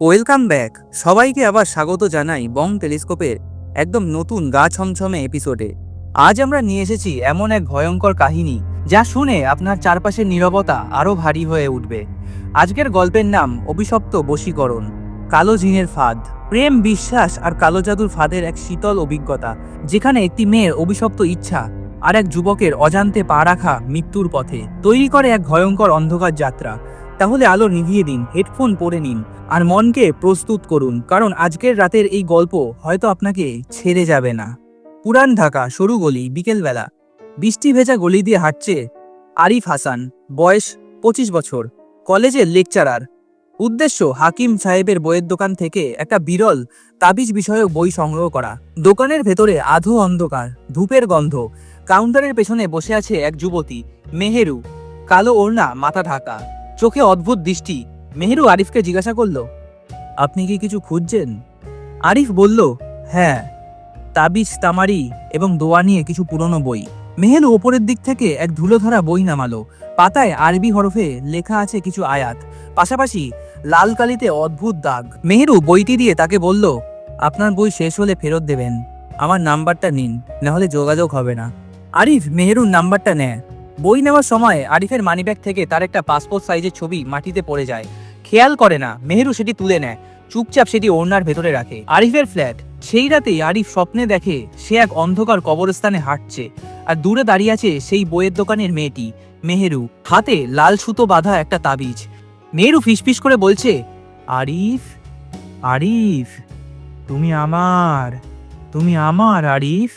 Welcome back. সবাইকে আবার স্বাগত জানাই বং টেলিস্কোপের একদম নতুন গা ছমছমে এপিসোডে। আজ আমরা নিয়ে এসেছি এমন এক ভয়ঙ্কর কাহিনী যা শুনে আপনার চারপাশের নীরবতা আরও ভারী হয়ে উঠবে। আজকের গল্পের নাম অভিশপ্ত বশীকরণ, কালো জিনের ফাঁদ। প্রেম, বিশ্বাস আর কালো জাদুর ফাঁদের এক শীতল অভিজ্ঞতা, যেখানে একটি মেয়ের অভিশপ্ত ইচ্ছা আর এক যুবকের অজান্তে পা রাখা মৃত্যুর পথে তৈরি করে এক ভয়ঙ্কর অন্ধকার যাত্রা। তাহলে আলো নিভিয়ে দিন, হেডফোন পরে নিন, আর মনকে প্রস্তুত করুন, কারণ আজকের রাতের এই গল্প হয়তো আপনাকে ছেড়ে যাবে না। পুরান ঢাকা, সরু গলি, বিকেলবেলা। বৃষ্টি ভেজা গলি দিয়ে হাঁটছে আরিফ হাসান, বয়স পঁচিশ বছর, কলেজের লেকচারার। উদ্দেশ্য, হাকিম সাহেবের বইয়ের দোকান থেকে একটা বিরল তাবিজ বিষয়ক বই সংগ্রহ করা। দোকানের ভেতরে আধো অন্ধকার, ধূপের গন্ধ। কাউন্টারের পেছনে বসে আছে এক যুবতী, মেহেরু। কালো ওড়না, মাথা ঢাকা। চোখে অদ্ভুত দৃষ্টি। মেহেরু আরিফকে জিজ্ঞাসা করল, আপনি কি কিছু খুঁজছেন? আরিফ বলল হ্যাঁ তাবিজ, তামারি এবং দোয়া নিয়ে কিছু পুরনো বই। মেহেরু ওপরের দিক থেকে এক ধুলোধরা বই নামালো। পাতায় আরবি হরফে লেখা আছে কিছু আয়াত। পাশাপাশি লাল কালিতে অদ্ভুত দাগ। মেহেরু বইটি দিয়ে তাকে বলল, আপনার বই শেষ হলে ফেরত দেবেন। আমার নাম্বারটা নিন, নাহলে যোগাযোগ হবে না। আরিফ মেহেরুর নাম্বারটা নেয়। বই নেওয়ার সময় আরিফের মানিব্যাগ থেকে তার একটা পাসপোর্ট সাইজের ছবি মাটিতে পড়ে যায়। খেয়াল করে না, মেহেরু সেটি তুলে নেয়, চুপচাপ সেটি ওড়নার ভেতরে রাখে। আরিফের ফ্ল্যাট সেই রাতেই আরিফ স্বপ্নে দেখে সে এক অন্ধকার কবরস্থানে হাঁটছে আর দূরে দাঁড়িয়ে আছে সেই বইয়ের দোকানের মেয়েটি, মেহেরু। হাতে লাল সুতো বাঁধা একটা তাবিজ। মেহেরু ফিসফিস করে বলছে, আরিফ আরিফ, তুমি আমার তুমি আমার আরিফ।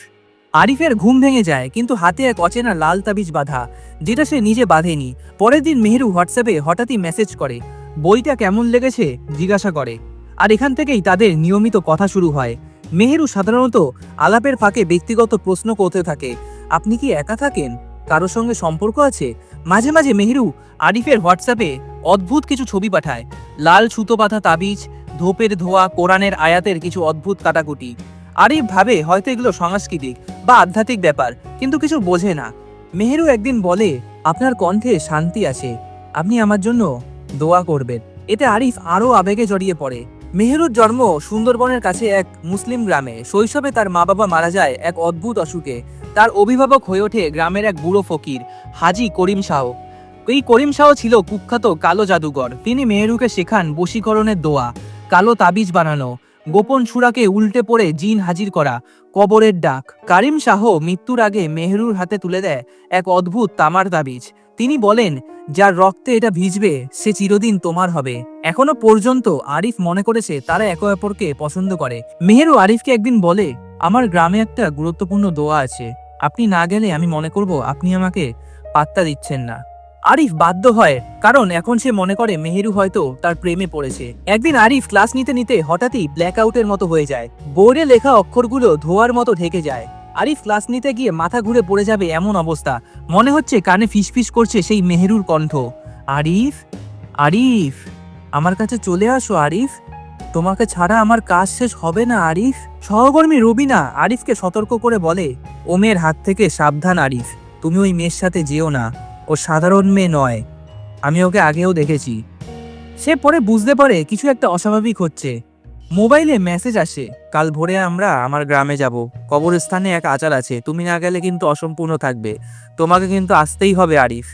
আরিফের ঘুম ভেঙে যায়, কিন্তু হাতে এক অচেনা লাল তাবিজ বাঁধা, যেটা সে নিজে বাঁধেনি। পরের দিন মেহেরু হোয়াটসঅ্যাপে হঠাৎই মেসেজ করে, বইটা কেমন লেগেছে? জিজ্ঞাসা করে। আর এখান থেকেই তাদের নিয়মিত কথা শুরু হয়। মেহেরু সাধারণত আলাপের ফাঁকে ব্যক্তিগত প্রশ্ন করতে থাকে, আপনি কি একা থাকেন? কারোর সঙ্গে সম্পর্ক আছে? মাঝে মাঝে মেহেরু আরিফের হোয়াটসঅ্যাপে অদ্ভুত কিছু ছবি পাঠায়, লাল সুতো বাঁধা তাবিজ, ধোপের ধোয়া, কোরআনের আয়াতের কিছু অদ্ভুত কাটাকুটি। আরিফ ভাবে, হয়তো এগুলো সাংস্কৃতিক বা আধ্যাত্মিক ব্যাপার, কিন্তু কিছু বোঝে না। মেহেরু একদিন বলে, আপনার কণ্ঠে শান্তি আছে, আপনি আমার জন্য দোয়া করবেন। এতে আরিফ আরও আবেগে জড়িয়ে পড়ে। মেহেরুর জন্ম সুন্দরবনের কাছে এক মুসলিম গ্রামে। শৈশবে তার মা বাবা মারা যায় এক অদ্ভুত অসুখে। তার অভিভাবক হয়ে ওঠে গ্রামের এক বুড়ো ফকির, হাজি করিম শাহ। এই করিম শাহ ছিল কুখ্যাত কালো জাদুঘর। তিনি মেহেরুকে শেখান বশীকরণের দোয়া, কালো তাবিজ বানানো গোপন সুরাকে উল্টে পড়ে জিন হাজির করা, কবরের ডাক। কারিম শাহ মৃত্যুর আগে মেহরুর হাতে তুলে দেয় এক অদ্ভুত তামার তাবিজ। তিনি বলেন, যার রক্তে এটা ভিজবে, সে চিরদিন তোমার হবে। এখনও পর্যন্ত আরিফ মনে করেছে তারা একে অপরকে পছন্দ করে। মেহেরু আরিফকে একদিন বলে, আমার গ্রামে একটা গুরুত্বপূর্ণ দোয়া আছে। আপনি না গেলে আমি মনে করব আপনি আমাকে পাত্তা দিচ্ছেন না। আরিফ বাধ্য হয়, কারণ এখন সে মনে করে মেহেরু হয়তো তার প্রেমে পড়েছে। একদিন আরিফ ক্লাস নিতে নিতে হঠাৎই ব্ল্যাক আউটের মতো হয়ে যায়। বোর্ডে লেখা অক্ষরগুলো ধোয়ার মতো ঢেকে যায়। আরিফ ক্লাস নিতে গিয়ে মাথা ঘুরে পড়ে যাবে এমন অবস্থা। মনে হচ্ছে কানে ফিসফিস করছে সেই মেহেরুর কণ্ঠ। আরিফ আরিফ, আমার কাছে চলে আসো আরিফ। তোমাকে ছাড়া আমার কাজ শেষ হবে না আরিফ। সহকর্মী রবিনা আরিফকে সতর্ক করে বলে, ওমের হাত থেকে সাবধান আরিফ। তুমি ওই মেয়ের সাথে যেও না। ও সাধারণ মেয়ে নয়। আমি ওকে আগেও দেখেছি। সে পরে বুঝতে পারে কিছু একটা অস্বাভাবিক হচ্ছে। মোবাইলে মেসেজ আসে, কাল ভোরে আমরা আমার গ্রামে যাব। কবরস্থানে এক আচার আছে। তুমি না গেলে কিন্তু অসম্পূর্ণ থাকবে। তোমাকে কিন্তু আসতেই হবে আরিফ।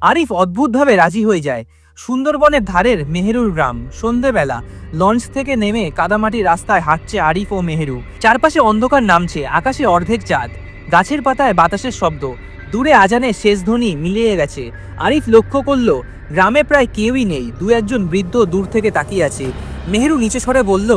আরিফ অদ্ভুতভাবে রাজি হয়ে যায়। সুন্দরবনের ধারের মেহেরুর গ্রাম। সন্ধেবেলা লঞ্চ থেকে নেমে কাদামাটি রাস্তায় হাঁটছে আরিফ ও মেহেরু। চারপাশে অন্ধকার নামছে, আকাশে অর্ধেক চাঁদ। গাছের পাতায় বাতাসের শব্দ। দূরে আজানের শেষ ধ্বনি মিলিয়ে গেছে। আরিফ লক্ষ্য করল, গ্রামে প্রায় কেউই নেই, দু একজন বৃদ্ধ দূর থেকে তাকিয়ে আছে। মেহেরু নিচে সরে বলল,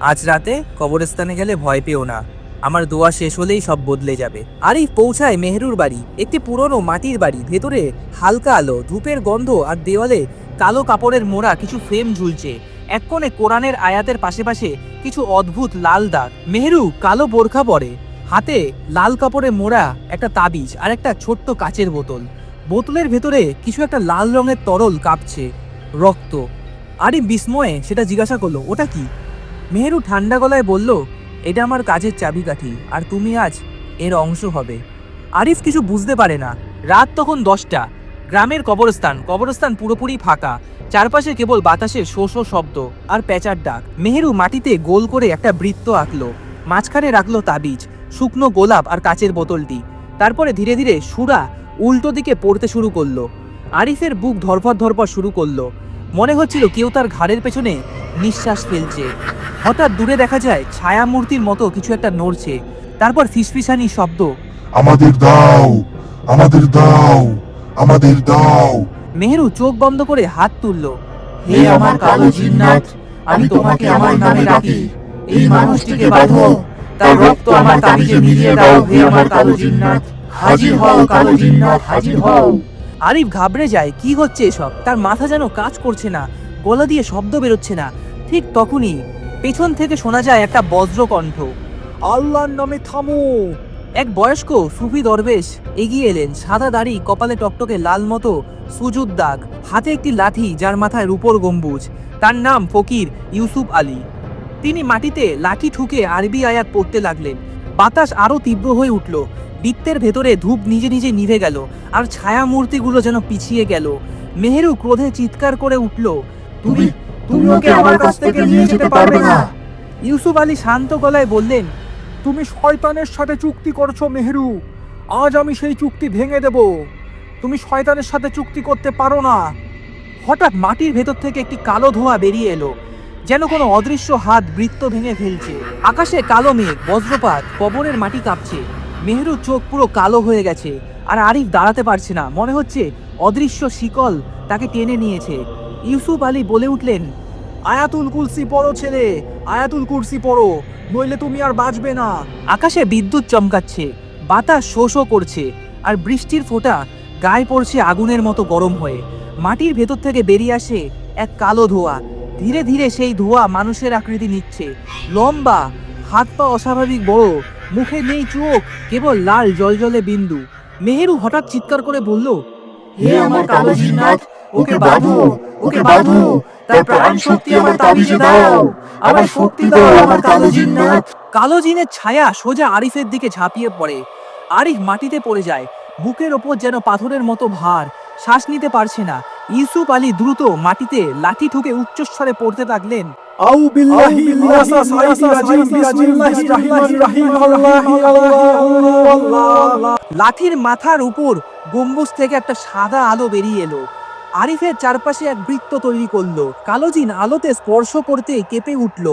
আজ রাতে কবরস্থানে গেলে ভয় পেও না। আমার দোয়া শেষ হলেই সব বদলে যাবে। আরিফ পৌঁছায় মেহেরুর বাড়ি, একটি পুরনো মাটির বাড়ি। ভেতরে হালকা আলো, ধূপের গন্ধ আর দেওয়ালে কালো কাপড়ের মোড়া, কিছু ফ্রেম ঝুলছে। এক কোণে কোরআনের আয়াতের পাশে পাশে কিছু অদ্ভুত লাল দাগ। মেহেরু কালো বোরখা পরে। হাতে লাল কাপড়ে মোড়া একটা তাবিজ আর একটা ছোট্ট কাচের বোতল। বোতলের ভেতরে কিছু একটা লাল রঙের তরল কাঁপছে, রক্ত। আরিফ বিস্ময়ে সেটা জিজ্ঞাসা করল, ওটা কি? মেহেরু ঠান্ডা গলায় বলল, এটা আমার কাজের চাবিকাঠি আর তুমি আজ এর অংশ হবে। আরিফ কিছু বুঝতে পারে না। রাত তখন দশটা। গ্রামের কবরস্থান কবরস্থান পুরোপুরি ফাঁকা। চারপাশে কেবল বাতাসের শো শো শব্দ আর প্যাঁচার ডাক। মেহেরু মাটিতে গোল করে একটা বৃত্ত আঁকলো। মাঝখানে রাখল তাবিজ। শুকনো গোলাপ আর কাচের বোতলটি। তারপরে ধীরে ধীরে সুরা উল্টো দিকে পড়তে শুরু করল। আরিফের বুক ধরফর ধরফর শুরু করল। মনে হচ্ছিল কেউ তার ঘাড়ের পেছনে নিঃশ্বাস ফেলছে। হঠাৎ দূরে দেখা যায় ছায়া মূর্তির মতো কিছু একটা নড়ছে। তারপর ফিসফিসানি শব্দ আমাদের দাও আমাদের দাও আমাদের দাও। মেহেরু চোখ বন্ধ করে হাত তুলল হে আমার কালো জিন্নাত আমি তোমাকে আমার নামে ডাকি। এই মানুষটিকে বাঁধো। তার রক্ত আমার তাবিজে মিলিয়ে দাও হে আমার কালো জিন্নাত। হাজির হও কালো জিন্নাত হাজির হও। আরিফ ঘাবড়ে যায় কি হচ্ছে এসব? তার মাথা যেন কাজ করছে না গলা দিয়ে শব্দ বেরোচ্ছে না। ঠিক তখনই পেছন থেকে শোনা যায় একটা বজ্র কণ্ঠ আল্লাহর নামে থামো। এক বয়স্ক সুফি দরবেশ এগিয়ে এলেন সাদা দাড়ি কপালে টকটকে লাল মতো সুজুদ দাগ হাতে একটি লাঠি যার মাথায় রূপর গম্বুজ। তার নাম ফকির ইউসুফ আলী। তিনি মাটিতে লাঠি ঠুকে আরবি আয়াত পড়তে লাগলেন। বাতাস আরও তীব্র হয়ে উঠল। বৃত্তের ভেতরে ধূপ নিজে নিজে নিভে গেল, আর ছায়া মূর্তিগুলো যেন পিছিয়ে গেল। মেহেরু ক্রোধে চিৎকার করে উঠল, তুমি তুমি ওকে আমার কাছ থেকে নিয়ে যেতে পারবে না। ইউসুফ আলী শান্ত গলায় বললেন, তুমি শয়তানের সাথে চুক্তি করছ মেহেরু। আজ আমি সেই চুক্তি ভেঙে দেব। তুমি শয়তানের সাথে চুক্তি করতে পারো না। হঠাৎ মাটির ভেতর থেকে একটি কালো ধোঁয়া বেরিয়ে এলো। যেন কোনো অদৃশ্য হাত বৃত্ত ভেঙে ফেলছে। আকাশে কালো মেঘ, বজ্রপাত কবরের মাটি কাঁপছে। মেহেরুর চোখ পুরো কালো হয়ে গেছে। আর আরিফ দাঁড়াতে পারছে না। মনে হচ্ছে অদৃশ্য শিকল তাকে টেনে নিয়েছে। ইউসুফ আলী বলে উঠলেন, আয়াতুল কুলসি পড়ো ছেলে, আয়াতুল কুরসি পড়ো, নইলে তুমি আর বাঁচবে না। আকাশে বিদ্যুৎ চমকাচ্ছে, বাতাস শো শো করছে, আর বৃষ্টির ফোঁটা গায়ে পড়ছে আগুনের মতো গরম হয়ে। মাটির ভেতর থেকে বেরিয়ে আসে এক কালো ধোঁয়া। ধীরে ধীরে সেই ধোঁয়া মানুষের আকৃতি নিচ্ছে। লম্বা হাত পা অস্বাভাবিক বড় মুখে নেই চোখ কেবল লাল জলজলে বিন্দু। মেহেরু হঠাৎ চিৎকার করে বলল হে আমার কালো জিন্নাত ওকে বাঁধো ওকে বাঁধো। তার প্রাণ শক্তি আমার তাবিজে দাও। আমার শক্তি দাও আমার কালো জিন্নাত কালো জিনের ছায়া সোজা আরিফের দিকে ঝাঁপিয়ে পড়ে। আরিফ মাটিতে পড়ে যায়। বুকের ওপর যেন পাথরের মতো ভার। শ্বাস নিতে পারছে না। ইউসুফ আলী দ্রুত মাটিতে লাঠি ঠুকে উচ্চস্বরে পড়তে থাকলেন লাঠির মাথার উপর গম্বুজ থেকে একটা সাদা আলো বেরিয়ে এলো। আরিফের চারপাশে এক বৃত্ত তৈরি করল। কালোজিন আলোতে স্পর্শ করতে কেঁপে উঠল।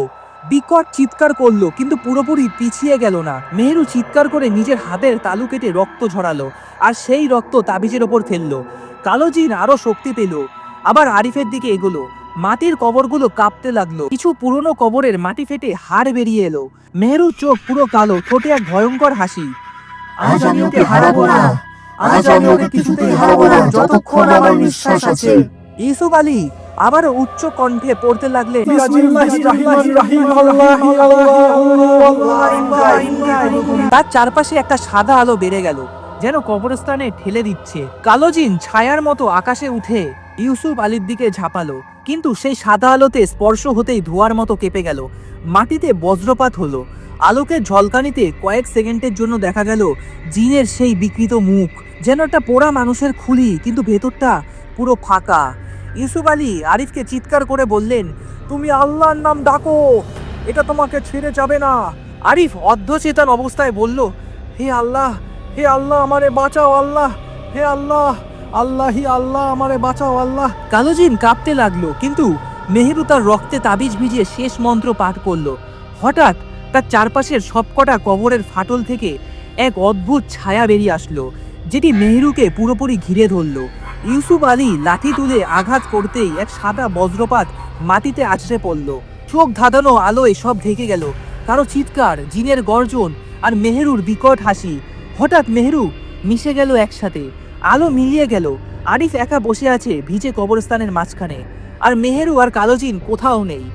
বিকট চিৎকার করল কিন্তু পুরোপুরি পিছিয়ে গেল না। মেহরু চিৎকার করে নিজের হাতের তালু কেটে রক্ত ঝরালো আর সেই রক্ত তাবিজের ওপর ফেলল। কালো জিন আরও শক্তি পেল আবার আরিফের দিকে এগোলো মাটির কবরগুলো কাঁপতে লাগল কিছু পুরনো কবরের মাটি ফেটে হাড় বেরিয়ে এলো মেহরুর চোখ পুরো কালো ঠোঁটে এক ভয়ঙ্কর হাসি আলী আবার উচ্চ কণ্ঠে পড়তে লাগলে তার চারপাশে একটা সাদা আলো বেড়ে গেল যেন কবরস্থানে ঠেলে দিচ্ছে। কালোজিন ছায়ার মতো আকাশে উঠে ইউসুফ আলীর দিকে ঝাঁপালো, কিন্তু সেই সাদা আলোতে স্পর্শ হতেই ধোয়ার মতো কেঁপে গেল। মাটিতে বজ্রপাত হলো। আলোকের ঝলকানিতে কয়েক সেকেন্ডের জন্য দেখা গেল জিনের সেই বিকৃত মুখ। যেন একটা পোড়া মানুষের খুলি, কিন্তু ভেতরটা পুরো ফাঁকা। ইউসুফ আলী আরিফকে চিৎকার করে বললেন, তুমি আল্লাহর নাম ডাকো, এটা তোমাকে ছেড়ে যাবে না। আরিফ অর্ধচেতন অবস্থায় বলল, হে আল্লাহ হে আল্লাহ আমারে বাঁচাও, আল্লাহ। হে আল্লাহ, আল্লাহি আল্লাহ আমারে বাঁচাও, আল্লাহ। কালোজিন কাঁপতে লাগল, কিন্তু মেহেরু তার রক্তে তাবিজ ভিজিয়ে শেষ মন্ত্র পাঠ করল। হঠাৎ তার চারপাশের সবকটা কবরের ফাটল থেকে এক অদ্ভুত ছায়া বেরিয়ে আসলো, যেটি মেহেরুকে পুরোপুরি ঘিরে ধরলো। ইউসুফ আলী লাঠি তুলে আঘাত করতেই এক সাদা বজ্রপাত মাটিতে আছড়ে পড়ল। চোখ ধাঁধানো আলোয় সব ঢেকে গেল। কারও চিৎকার, জিনের গর্জন আর মেহেরুর বিকট হাসি হঠাৎ মেহেরু মিশে গেল একসাথে, আলো মিলিয়ে গেল। আরিফ একা বসে আছে ভিজে কবরস্থানের মাঝখানে। আর মেহেরু আর কালোজিন কোথাও নেই।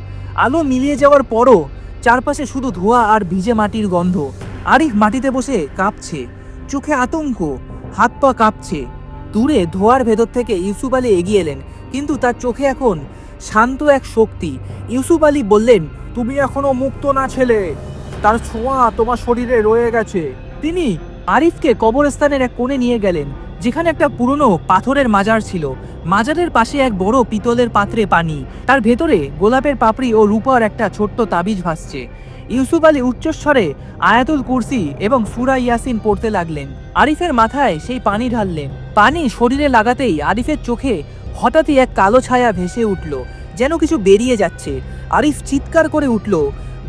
আলো মিলিয়ে যাওয়ার পরও চারপাশে শুধু ধোঁয়া আর ভিজে মাটির গন্ধ। আরিফ মাটিতে বসে কাঁপছে। চোখে আতঙ্ক, হাত পা কাঁপছে। দূরে ধোয়ার ভেতর থেকে ইউসুফ আলী এগিয়ে এলেন, কিন্তু তার চোখে এখন শান্ত এক শক্তি। ইউসুফ আলী বললেন, তুমি এখনও মুক্ত না ছেলে। তার ছোঁয়া তোমার শরীরে রয়ে গেছে। তিনি আরিফকে কবরস্থানের এক কোণে নিয়ে গেলেন, যেখানে একটা পুরনো পাথরের মাজার ছিল। মাজারের পাশে এক বড় পিতলের পাত্রে পানি। তার ভেতরে গোলাপের পাপড়ি ও রূপার একটা ছোট্ট তাবিজ ভাসছে। ইউসুফ আলী উচ্চস্বরে আয়াতুল কুরসি এবং সুরা ইয়াসিন পড়তে লাগলেন। আরিফের মাথায় সেই পানি ঢাললেন। পানি শরীরে লাগাতেই আরিফের চোখে হঠাৎই এক কালো ছায়া ভেসে উঠল, যেন কিছু বেরিয়ে যাচ্ছে। আরিফ চিৎকার করে উঠল,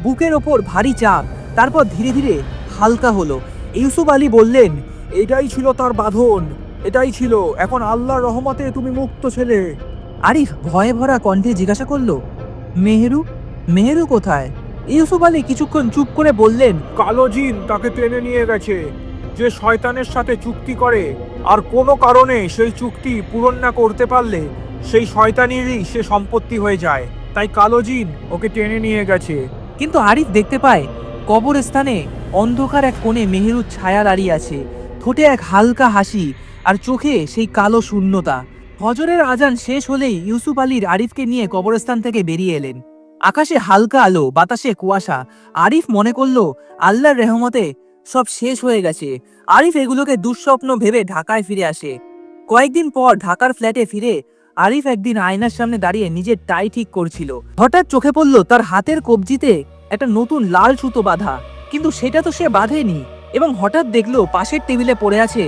বুকের ওপর ভারী চাপ, তারপর ধীরে ধীরে হালকা হলো। ইউসুফ আলী বললেন এটাই ছিল তার বাঁধন এটাই ছিল। এখন আল্লাহর রহমতে তুমি মুক্ত ছেলে। আরিফ ভয়ে ভরা কণ্ঠে জিজ্ঞাসা করল মেহেরু? মেহেরু কোথায়? ইউসুফ আলী কিছুক্ষণ চুপ করে বললেন কালো জিন তাকে টেনে নিয়ে গেছে যে শয়তানের সাথে চুক্তি করে। আর কোনো কারণে সেই চুক্তি পূরণ না করতে পারলে সেই শয়তানেরই সে সম্পত্তি হয়ে যায়। তাই কালো জিন ওকে টেনে নিয়ে গেছে। কিন্তু আরিফ দেখতে পায় কবরস্থানে অন্ধকার এক কোণে মেহেরুর ছায়া দাঁড়িয়ে আছে। ঠোঁটে এক হালকা হাসি আর চোখে সেই কালো শূন্যতা। হজরের আজান শেষ হলেই ইউসুফ আলীর আরিফকে নিয়ে কবরস্থান থেকে বেরিয়ে এলেন। আকাশে হালকা আলো, বাতাসে কুয়াশা। আরিফ মনে করল, আল্লাহর রেহমতে সব শেষ হয়ে গেছে। আরিফ এগুলোকে দুঃস্বপ্ন ভেবে ঢাকায় ফিরে আসে। কয়েকদিন পর ঢাকার ফ্ল্যাটে ফিরে আরিফ একদিন আয়নার সামনে দাঁড়িয়ে নিজের টাই ঠিক করছিল। হঠাৎ চোখে পড়ল তার হাতের কবজিতে একটা নতুন লাল সুতো বাঁধা। কিন্তু সেটা তো সে বাঁধেনি। এবং হঠাৎ দেখল পাশের টেবিলে পড়ে আছে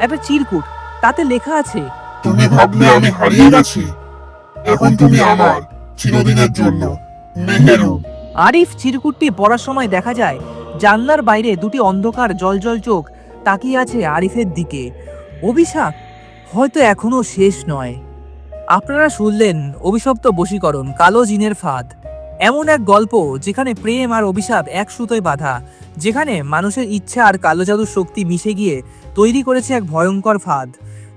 একটা চিরকুট। তাতে লেখা আছে তুমি ভাবলে আমি হারিয়ে গেছি। এখন তুমি আমার চিরদিনের জন্য মেহেরু। আরিফ চিরকুটটি পড়ার সময় দেখা যায় জানলার বাইরে দুটি অন্ধকার জলজল চোখ তাকিয়ে আছে আরিফের দিকে। অভিশাপ হয়তো এখনও শেষ নয়। আপনারা শুনলেন অভিশপ্ত বশীকরণ কালো জিনের ফাঁদ। এমন এক গল্প যেখানে প্রেম আর অভিশাপ এক সুতোয় বাঁধা, যেখানে মানুষের ইচ্ছা আর কালো জাদুর শক্তি মিশে গিয়ে তৈরি করেছে এক ভয়ঙ্কর ফাঁদ।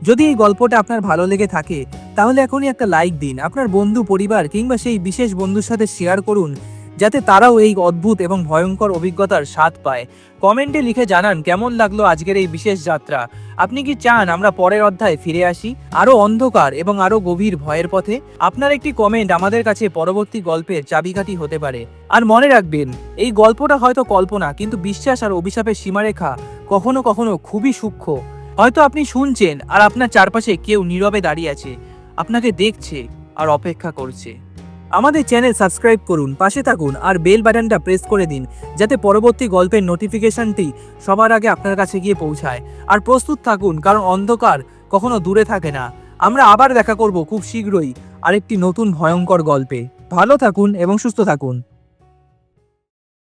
যদি এই গল্পটা আপনার ভালো লেগে থাকে, তাহলে এখনই একটা লাইক দিন। আপনার বন্ধু, পরিবার কিংবা সেই বিশেষ বন্ধুর সাথে শেয়ার করুন যাতে তারাও এই অদ্ভুত এবং ভয়ঙ্কর অভিজ্ঞতার স্বাদ পায়। কমেন্টে লিখে জানান, কেমন লাগল আজকের এই বিশেষ যাত্রা? আপনি কি চান আমরা পরের অধ্যায়ে ফিরে আসি? আরও অন্ধকার এবং আরও গভীর ভয়ের পথে? আপনার একটি কমেন্ট আমাদের কাছে পরবর্তী গল্পের চাবিকাঠি হতে পারে। আর মনে রাখবেন, এই গল্পটা হয়তো কল্পনা, কিন্তু বিশ্বাস আর অভিশাপের সীমারেখা কখনো কখনো খুবই সূক্ষ্ম। হয়তো আপনি শুনছেন আর আপনার চারপাশে কেউ নীরবে দাঁড়িয়ে আছে। আপনাকে দেখছে আর অপেক্ষা করছে। আমাদের চ্যানেল সাবস্ক্রাইব করুন, পাশে থাকুন আর বেল বাটনটা প্রেস করে দিন, যাতে পরবর্তী গল্পের নোটিফিকেশনটি সবার আগে আপনার কাছে গিয়ে পৌঁছায়। আর প্রস্তুত থাকুন, কারণ অন্ধকার কখনো দূরে থাকে না। আমরা আবার দেখা করব খুব শীঘ্রই আরেকটি নতুন ভয়ঙ্কর গল্পে। ভালো থাকুন এবং সুস্থ থাকুন।